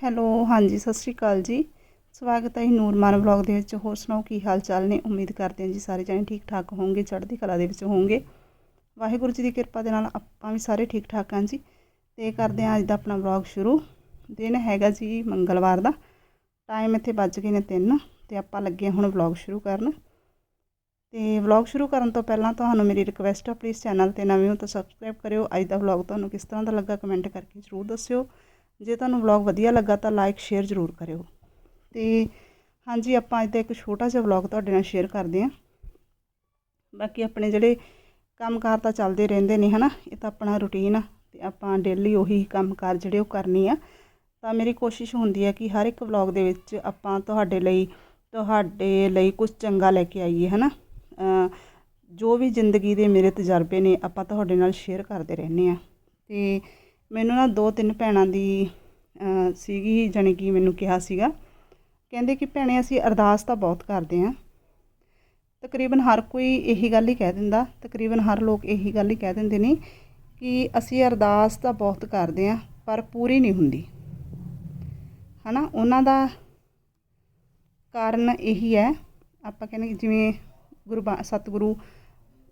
Hello, ਹਾਂਜੀ, ਸਤਿ ਸ਼੍ਰੀ ਅਕਾਲ ਜੀ। ਸਵਾਗਤ ਹੈ ਜੀ ਨੂਰਮਾਨ ਵਲੌਗ ਦੇ ਵਿੱਚ। ਹੋਰ ਸੁਣਾਓ, ਕੀ ਹਾਲ ਚਾਲ ਨੇ? ਉਮੀਦ ਕਰਦੇ ਹਾਂ ਜੀ ਸਾਰੇ ਜਣੇ ਠੀਕ ਠਾਕ ਹੋਵੋਗੇ ਚੜ੍ਹਦੀ ਕਲਾ ਦੇ ਵਿੱਚ ਹੋਵੋਗੇ ਵਾਹਿਗੁਰੂ ਜੀ ਦੀ ਕਿਰਪਾ ਦੇ ਨਾਲ ਆਪਾਂ ਵੀ ਸਾਰੇ ਠੀਕ ਠਾਕ ਹਾਂ ਜੀ। ਤੇ ਕਰਦੇ ਹਾਂ ਅੱਜ ਦਾ ਆਪਣਾ ਵਲੌਗ ਸ਼ੁਰੂ। ਦਿਨ ਹੈਗਾ ਜੀ ਮੰਗਲਵਾਰ ਦਾ। ਟਾਈਮ ਇੱਥੇ ਵੱਜ ਗਏ ਨੇ 3 ਤੇ ਆਪਾਂ ਲੱਗੇ ਹਾਂ ਹੁਣ ਵਲੌਗ ਸ਼ੁਰੂ ਕਰਨ। ਤੇ ਵਲੌਗ ਸ਼ੁਰੂ ਕਰਨ ਤੋਂ ਪਹਿਲਾਂ ਤੁਹਾਨੂੰ ਮੇਰੀ ਰਿਕਵੈਸਟ ਹੈ ਪਲੀਜ਼ ਚੈਨਲ ਤੇ ਨਵੇਂ ਹੋ ਤਾਂ ਸਬਸਕ੍ਰਾਈਬ ਕਰਿਓ। ਅੱਜ ਦਾ ਵਲੌਗ ਤੁਹਾਨੂੰ ਕਿਸ ਤਰ੍ਹਾਂ ਦਾ ਲੱਗਾ ਕਮੈਂਟ ਕਰਕੇ ਜ਼ਰੂਰ ਦੱਸਿਓ। ਜੇ ਤੁਹਾਨੂੰ ਵਲੌਗ ਵਧੀਆ ਲੱਗਾ ਤਾਂ ਲਾਈਕ ਸ਼ੇਅਰ ਜ਼ਰੂਰ ਕਰਿਓ। ਤੇ ਹਾਂਜੀ, ਆਪਾਂ ਅੱਜ ਦਾ ਇੱਕ ਛੋਟਾ ਜਿਹਾ ਵਲੌਗ ਤੁਹਾਡੇ ਨਾਲ ਸ਼ੇਅਰ ਕਰਦੇ ਹਾਂ। ਬਾਕੀ ਆਪਣੇ ਜਿਹੜੇ ਕੰਮਕਾਰ ਤਾਂ ਚੱਲਦੇ ਰਹਿੰਦੇ ਨੇ, ਹਨਾ? ਇਹ ਤਾਂ ਆਪਣਾ ਰੁਟੀਨ ਆ ਤੇ ਆਪਾਂ ਡੇਲੀ ਉਹੀ ਕੰਮਕਾਰ ਜਿਹੜੇ ਉਹ ਕਰਨੀ ਆ। ਤਾਂ ਮੇਰੀ ਕੋਸ਼ਿਸ਼ ਹੁੰਦੀ ਹੈ ਕਿ ਹਰ ਇੱਕ ਵਲੌਗ ਦੇ ਵਿੱਚ ਆਪਾਂ ਤੁਹਾਡੇ ਲਈ ਤੁਹਾਡੇ ਲਈ ਕੁਝ ਚੰਗਾ ਲੈ ਕੇ ਆਈਏ, ਹਨਾ? ਜੋ ਵੀ ਜ਼ਿੰਦਗੀ ਦੇ ਮੇਰੇ ਤਜਰਬੇ ਨੇ, ਆਪਾਂ ਤੁਹਾਡੇ ਨਾਲ ਸ਼ੇਅਰ ਕਰਦੇ ਰਹਿੰਦੇ ਆ ਤੇ ਮੈਨੂੰ ਨਾ ਦੋ ਤਿੰਨ ਭੈਣਾਂ ਦੀ ਸੀਗੀ, ਜਾਣੀ ਕਿ ਮੈਨੂੰ ਕਿਹਾ ਸੀਗਾ। ਕਹਿੰਦੇ ਕਿ ਭੈਣੇ, ਅਸੀਂ ਅਰਦਾਸ ਤਾਂ ਬਹੁਤ ਕਰਦੇ ਆ ਤਕਰੀਬਨ ਹਰ ਕੋਈ ਇਹੀ ਗੱਲ ਹੀ ਕਹਿ ਦਿੰਦਾ। ਤਕਰੀਬਨ ਹਰ ਲੋਕ ਇਹੀ ਗੱਲ ਹੀ ਕਹਿ ਦਿੰਦੇ ਨੇ ਕਿ ਅਸੀਂ ਅਰਦਾਸ ਤਾਂ ਬਹੁਤ ਕਰਦੇ ਆ ਪਰ ਪੂਰੀ ਨਹੀਂ ਹੁੰਦੀ। ਹਨਾ? ਉਹਨਾਂ ਦਾ ਕਾਰਨ ਇਹੀ ਹੈ। ਆਪਾਂ ਕਹਿੰਦੇ ਜਿਵੇਂ ਗੁਰੂ ਸਤਿਗੁਰੂ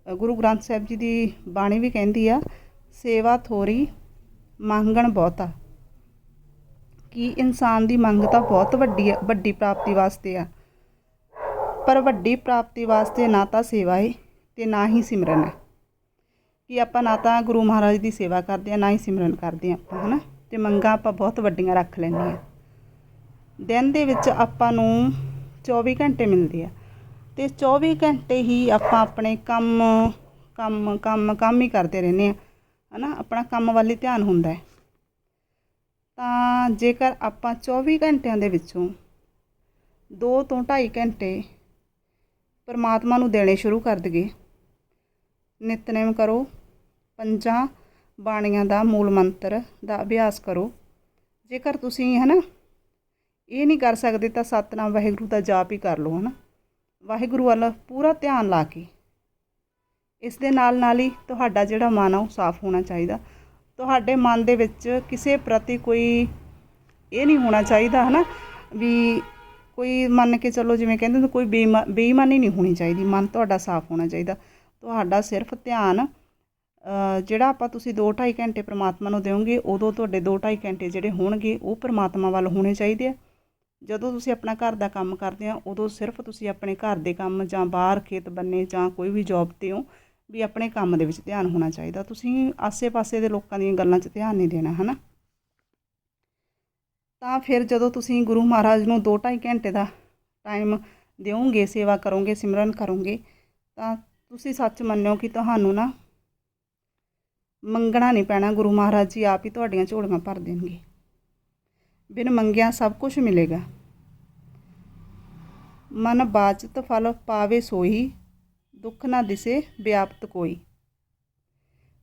ਗੁਰੂ ਗ੍ਰੰਥ ਸਾਹਿਬ ਜੀ ਦੀ ਬਾਣੀ ਵੀ ਕਹਿੰਦੀ ਆ, ਸੇਵਾ ਥੋਰੀ ਮੰਗਣ ਬਹੁਤਾ ਕਿ ਇਨਸਾਨ ਦੀ ਮੰਗ ਤਾਂ ਬਹੁਤ ਵੱਡੀ ਆ, ਵੱਡੀ ਪ੍ਰਾਪਤੀ ਵਾਸਤੇ ਆ। ਪਰ ਵੱਡੀ ਪ੍ਰਾਪਤੀ ਵਾਸਤੇ ਨਾ ਤਾਂ ਸੇਵਾ ਹੈ ਤੇ ਨਾ ਹੀ ਸਿਮਰਨ ਹੈ ਕਿ ਆਪਾਂ ਨਾ ਤਾਂ ਗੁਰੂ ਮਹਾਰਾਜ ਦੀ ਸੇਵਾ ਕਰਦੇ ਆ, ਨਾ ਹੀ ਸਿਮਰਨ ਕਰਦੇ ਆ ਆਪਾਂ, ਹਨਾ? ਤੇ ਮੰਗਾਂ ਆਪਾਂ ਬਹੁਤ ਵੱਡੀਆਂ ਰੱਖ ਲੈਂਦੇ ਆ। ਦਿਨ ਦੇ ਵਿੱਚ ਆਪਾਂ ਨੂੰ 24 ਘੰਟੇ ਮਿਲਦੇ ਆ। ਤੇ 24 ਘੰਟੇ ਹੀ ਆਪਾਂ ਆਪਣੇ ਕੰਮ ਕੰਮ ਕੰਮ ਕੰਮ ਹੀ ਕਰਦੇ ਰਹਿੰਦੇ ਆ। ਹਨਾ, ਆਪਣਾ ਕੰਮ ਵੱਲ ਧਿਆਨ ਹੁੰਦਾ ਹੈ। ਤਾਂ ਜੇਕਰ ਆਪਾਂ 24 ਘੰਟਿਆਂ ਦੇ ਵਿੱਚੋਂ 2 ਤੋਂ 2.5 ਘੰਟੇ ਪਰਮਾਤਮਾ ਨੂੰ ਦੇਣੇ ਸ਼ੁਰੂ ਕਰ ਦਈਏ, ਨਿਤਨੇਮ ਕਰੋ, ਪੰਜਾਂ ਬਾਣੀਆਂ ਦਾ ਮੂਲ ਮੰਤਰ ਦਾ ਅਭਿਆਸ ਕਰੋ। ਜੇਕਰ ਤੁਸੀਂ ਹਨਾ ਇਹ ਨਹੀਂ ਕਰ ਸਕਦੇ ਤਾਂ ਸਤਨਾਮ ਵਾਹਿਗੁਰੂ ਦਾ ਜਾਪ ਹੀ ਕਰ ਲਓ ਹਨਾ। ਵਾਹਿਗੁਰੂ ਵੱਲ ਪੂਰਾ ਧਿਆਨ ਲਾ ਕੇ ਇਸ ਦੇ ਨਾਲ ਨਾਲ ਹੀ ਤੁਹਾਡਾ ਜਿਹੜਾ ਮਨ ਆ ਉਹ ਸਾਫ਼ ਹੋਣਾ ਚਾਹੀਦਾ। ਤੁਹਾਡੇ ਮਨ ਦੇ ਵਿੱਚ ਕਿਸੇ ਪ੍ਰਤੀ ਕੋਈ ਇਹ ਨਹੀਂ ਹੋਣਾ ਚਾਹੀਦਾ, ਹਨਾ, ਵੀ ਕੋਈ ਮੰਨ ਕੇ ਚੱਲੋ ਜਿਵੇਂ ਕਹਿੰਦੇ ਨੇ ਕੋਈ ਬੇਈਮਾਨੀ ਨਹੀਂ ਹੋਣੀ ਚਾਹੀਦੀ। ਮਨ ਤੁਹਾਡਾ ਸਾਫ਼ ਹੋਣਾ ਚਾਹੀਦਾ। ਤੁਹਾਡਾ ਸਿਰਫ ਧਿਆਨ ਜਿਹੜਾ ਆਪਾਂ ਤੁਸੀਂ 2-2.5 ਘੰਟੇ ਪ੍ਰਮਾਤਮਾ ਨੂੰ ਦਿਓਗੇ, ਉਦੋਂ ਤੁਹਾਡੇ 2-2.5 ਘੰਟੇ ਜਿਹੜੇ ਹੋਣਗੇ, ਉਹ ਪ੍ਰਮਾਤਮਾ ਵੱਲ ਹੋਣੇ ਚਾਹੀਦੇ ਆ। ਜਦੋਂ ਤੁਸੀਂ ਆਪਣਾ ਘਰ ਦਾ ਕੰਮ ਕਰਦੇ ਆ, ਉਦੋਂ ਸਿਰਫ ਤੁਸੀਂ ਆਪਣੇ ਘਰ ਦੇ ਕੰਮ ਜਾਂ ਬਾਹਰ ਖੇਤ ਬੰਨੇ ਜਾਂ ਕੋਈ ਵੀ ਜੌਬ ਤੇ ਹੋ ਵੀ ਆਪਣੇ ਕੰਮ ਦੇ ਵਿੱਚ ਧਿਆਨ ਹੋਣਾ ਚਾਹੀਦਾ। ਤੁਸੀਂ ਆਸੇ-ਪਾਸੇ ਦੇ ਲੋਕਾਂ ਦੀਆਂ ਗੱਲਾਂ 'ਚ ਧਿਆਨ ਨਹੀਂ ਦੇਣਾ, ਹਨਾ? ਤਾਂ ਫਿਰ ਜਦੋਂ ਤੁਸੀਂ ਗੁਰੂ ਮਹਾਰਾਜ ਨੂੰ 2-2.5 ਘੰਟੇ ਦਾ ਟਾਈਮ ਦਿਓਗੇ, ਸੇਵਾ ਕਰੋਗੇ, ਸਿਮਰਨ ਕਰੋਗੇ, ਤਾਂ ਤੁਸੀਂ ਸੱਚ ਮੰਨਿਓ ਕਿ ਤੁਹਾਨੂੰ ਨਾ ਮੰਗਣਾ ਨਹੀਂ ਪੈਣਾ। ਗੁਰੂ ਮਹਾਰਾਜ ਜੀ ਆਪ ਹੀ ਤੁਹਾਡੀਆਂ ਝੋਲੀਆਂ ਭਰ ਦੇਣਗੇ। ਬਿਨ ਮੰਗਿਆ ਸਭ ਕੁਝ ਮਿਲੇਗਾ। ਮਨ ਬਾਚਤ ਫਲ ਪਾਵੇ ਸੋਈ ਦੁੱਖ ਨਾ ਦਿਸੇ, ਵਿਆਪਤ ਕੋਈ।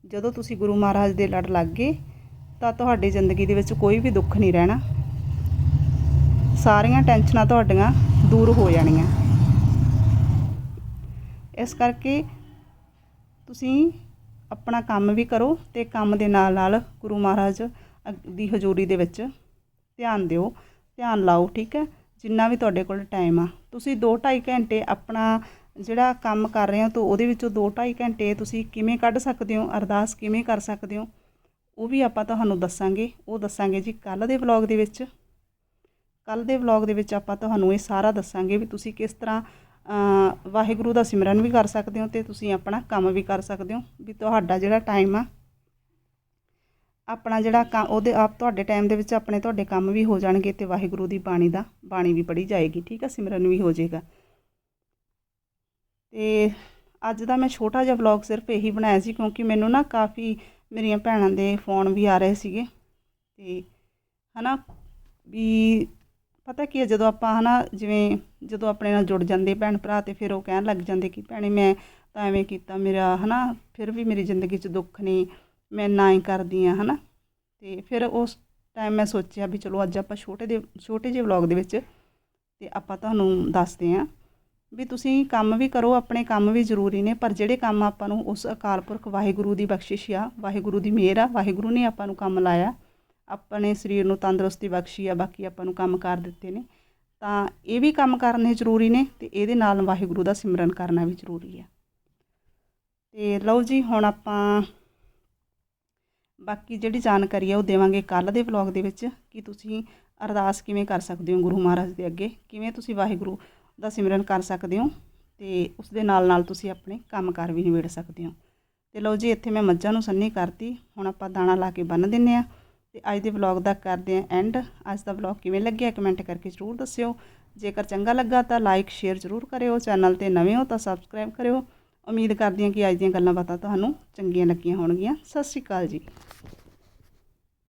ਜਦੋਂ ਤੁਸੀਂ ਗੁਰੂ ਮਹਾਰਾਜ ਦੇ ਲੜ ਲੱਗ ਗਏ, ਤਾਂ ਤੁਹਾਡੀ ਜ਼ਿੰਦਗੀ ਦੇ ਵਿੱਚ ਕੋਈ ਵੀ ਦੁੱਖ ਨਹੀਂ ਰਹਿਣਾ। ਸਾਰੀਆਂ ਟੈਨਸ਼ਨਾਂ ਤੁਹਾਡੀਆਂ ਦੂਰ ਹੋ ਜਾਣੀਆਂ। ਇਸ ਕਰਕੇ ਤੁਸੀਂ ਆਪਣਾ ਕੰਮ ਵੀ ਕਰੋ ਤੇ ਕੰਮ ਦੇ ਨਾਲ ਨਾਲ ਗੁਰੂ ਮਹਾਰਾਜ ਦੀ ਹਜ਼ੂਰੀ ਦੇ ਵਿੱਚ ਧਿਆਨ ਦਿਓ। ਧਿਆਨ ਲਾਓ, ਠੀਕ ਹੈ? ਜਿੰਨਾ ਵੀ ਤੁਹਾਡੇ ਕੋਲ ਟਾਈਮ ਆ। ਤੁਸੀਂ 2-2.5 ਘੰਟੇ ਆਪਣਾ ਜਿਹੜਾ ਕੰਮ ਕਰ ਰਹੇ ਹੋ ਤਾਂ ਉਹਦੇ ਵਿੱਚੋਂ 2-2.5 ਘੰਟੇ ਤੁਸੀਂ ਕਿਵੇਂ ਕੱਢ ਸਕਦੇ ਹੋ, ਅਰਦਾਸ ਕਿਵੇਂ ਕਰ ਸਕਦੇ ਹੋ, ਉਹ ਵੀ ਆਪਾਂ ਤੁਹਾਨੂੰ ਦੱਸਾਂਗੇ। ਉਹ ਦੱਸਾਂਗੇ ਜੀ ਕੱਲ ਦੇ ਵਲੌਗ ਦੇ ਵਿੱਚ। ਕੱਲ ਦੇ ਵਲੌਗ ਦੇ ਵਿੱਚ ਆਪਾਂ ਤੁਹਾਨੂੰ ਇਹ ਸਾਰਾ ਦੱਸਾਂਗੇ ਵੀ ਤੁਸੀਂ ਕਿਸ ਤਰ੍ਹਾਂ ਵਾਹਿਗੁਰੂ ਦਾ ਸਿਮਰਨ ਵੀ ਕਰ ਸਕਦੇ ਹੋ ਤੇ ਤੁਸੀਂ ਆਪਣਾ ਕੰਮ ਵੀ ਕਰ ਸਕਦੇ ਹੋ। ਵੀ ਤੁਹਾਡਾ ਜਿਹੜਾ ਟਾਈਮ ਆ, ਆਪਣਾ ਜਿਹੜਾ ਕੰਮ ਉਹਦੇ ਆਪ ਤੁਹਾਡੇ ਟਾਈਮ ਦੇ ਵਿੱਚ ਆਪਣੇ ਤੁਹਾਡੇ ਕੰਮ ਵੀ ਹੋ ਜਾਣਗੇ ਤੇ ਵਾਹਿਗੁਰੂ ਦੀ ਬਾਣੀ ਦਾ, ਬਾਣੀ ਵੀ ਪੜ੍ਹੀ ਜਾਏਗੀ। ਠੀਕ ਆ, ਸਿਮਰਨ ਵੀ ਹੋ ਜਾਏਗਾ। ਤੇ ਅੱਜ ਦਾ ਮੈਂ ਛੋਟਾ ਜਿਹਾ ਵਲੌਗ ਸਿਰਫ ਇਹੀ ਬਣਾਇਆ ਸੀ ਕਿਉਂਕਿ ਮੈਨੂੰ ਨਾ ਕਾਫੀ ਮੇਰੀਆਂ ਭੈਣਾਂ ਦੇ ਫੋਨ ਵੀ ਆ ਰਹੇ ਸੀਗੇ ਤੇ ਹਨਾ ਵੀ ਪਤਾ ਕੀ ਹੈ ਜਦੋਂ ਆਪਾਂ ਹਨਾ ਜਿਵੇਂ ਜਦੋਂ ਆਪਣੇ ਨਾਲ ਜੁੜ ਜਾਂਦੇ ਭੈਣ ਭਰਾ ਤੇ ਫਿਰ ਉਹ ਕਹਿਣ ਲੱਗ ਜਾਂਦੇ ਕਿ ਭੈਣੇ ਮੈਂ ਤਾਂ ਐਵੇਂ ਕੀਤਾ, ਮੇਰਾ ਹਨਾ ਫਿਰ ਵੀ ਮੇਰੀ ਜ਼ਿੰਦਗੀ 'ਚ ਦੁੱਖ ਨਹੀਂ ਮੈਂ ਨਾ ਹੀ ਕਰਦੀ ਆ ਹਨਾ। ਤੇ ਫਿਰ ਉਸ ਟਾਈਮ ਮੈਂ ਸੋਚਿਆ ਵੀ ਚਲੋ ਅੱਜ ਆਪਾਂ ਛੋਟੇ ਦੇ, ਛੋਟੇ ਜਿਹੇ ਵਲੌਗ ਦੇ ਵਿੱਚ ਤੇ ਆਪਾਂ ਤੁਹਾਨੂੰ ਦੱਸਦੇ ਆਂ ਵੀ ਤੁਸੀਂ ਕੰਮ ਵੀ ਕਰੋ, ਆਪਣੇ ਕੰਮ ਵੀ ਜ਼ਰੂਰੀ ਨੇ, ਪਰ ਜਿਹੜੇ ਕੰਮ ਆਪਾਂ ਨੂੰ ਉਸ ਅਕਾਲ ਪੁਰਖ ਵਾਹਿਗੁਰੂ ਦੀ ਬਖਸ਼ਿਸ਼ ਆ, ਵਾਹਿਗੁਰੂ ਦੀ ਮਿਹਰ ਆ, ਵਾਹਿਗੁਰੂ ਨੇ ਆਪਾਂ ਨੂੰ ਕੰਮ ਲਾਇਆ, ਆਪਣੇ ਸਰੀਰ ਨੂੰ ਤੰਦਰੁਸਤੀ ਬਖਸ਼ੀ ਆ, ਬਾਕੀ ਆਪਾਂ ਨੂੰ ਕੰਮ ਕਰ ਦਿੱਤੇ ਨੇ, ਤਾਂ ਇਹ ਵੀ ਕੰਮ ਕਰਨੇ ਜ਼ਰੂਰੀ ਨੇ ਤੇ ਇਹਦੇ ਨਾਲ ਵਾਹਿਗੁਰੂ ਦਾ ਸਿਮਰਨ ਕਰਨਾ ਵੀ ਜ਼ਰੂਰੀ ਆ। ਤੇ ਲਓ ਜੀ, ਹੁਣ ਆਪਾਂ ਬਾਕੀ ਜਿਹੜੀ ਜਾਣਕਾਰੀ ਆ ਉਹ ਦੇਵਾਂਗੇ ਕੱਲ ਦੇ ਵਲੌਗ ਦੇ ਵਿੱਚ, ਕਿ ਤੁਸੀਂ ਅਰਦਾਸ ਕਿਵੇਂ ਕਰ ਸਕਦੇ ਹੋ ਗੁਰੂ ਮਹਾਰਾਜ ਦੇ ਅੱਗੇ, ਕਿਵੇਂ ਤੁਸੀਂ ਵਾਹਿਗੁਰੂ ਦਾ ਸਿਮਰਨ ਕਰ ਸਕਦੇ ਹੋ ਤੇ ਉਸ ਦੇ ਨਾਲ ਨਾਲ ਤੁਸੀਂ ਆਪਣੇ ਕੰਮਕਾਰ ਵੀ ਨਿਬੇੜ ਸਕਦੇ ਹੋ। ਤੇ ਲਓ ਜੀ, ਇੱਥੇ ਮੈਂ ਮੱਝਾਂ ਨੂੰ ਸੰਨੀ ਕਰਤੀ। ਹੁਣ ਆਪਾਂ ਦਾਣਾ ਲਾ ਕੇ ਬੰਨ ਦਿੰਨੇ ਆ ਤੇ ਅੱਜ ਦੇ ਵਲੌਗ ਦਾ ਕਰਦੇ ਆ ਐਂਡ ਅੱਜ ਦਾ ਵਲੌਗ ਕਿਵੇਂ ਲੱਗਿਆ ਕਮੈਂਟ ਕਰਕੇ ਜ਼ਰੂਰ ਦੱਸਿਓ। ਜੇਕਰ ਚੰਗਾ ਲੱਗਾ ਤਾਂ ਲਾਈਕ ਸ਼ੇਅਰ ਜ਼ਰੂਰ ਕਰਿਓ। ਚੈਨਲ ਤੇ ਨਵੇਂ ਹੋ ਤਾਂ ਸਬਸਕ੍ਰਾਈਬ ਕਰਿਓ। ਉਮੀਦ ਕਰਦੀ ਹਾਂ ਕਿ ਅੱਜ ਦੀਆਂ ਗੱਲਾਂ ਬਾਤਾਂ ਤੁਹਾਨੂੰ ਚੰਗੀਆਂ ਲੱਗੀਆਂ ਹੋਣਗੀਆਂ। ਸਤਿ ਸ਼੍ਰੀ ਅਕਾਲ ਜੀ।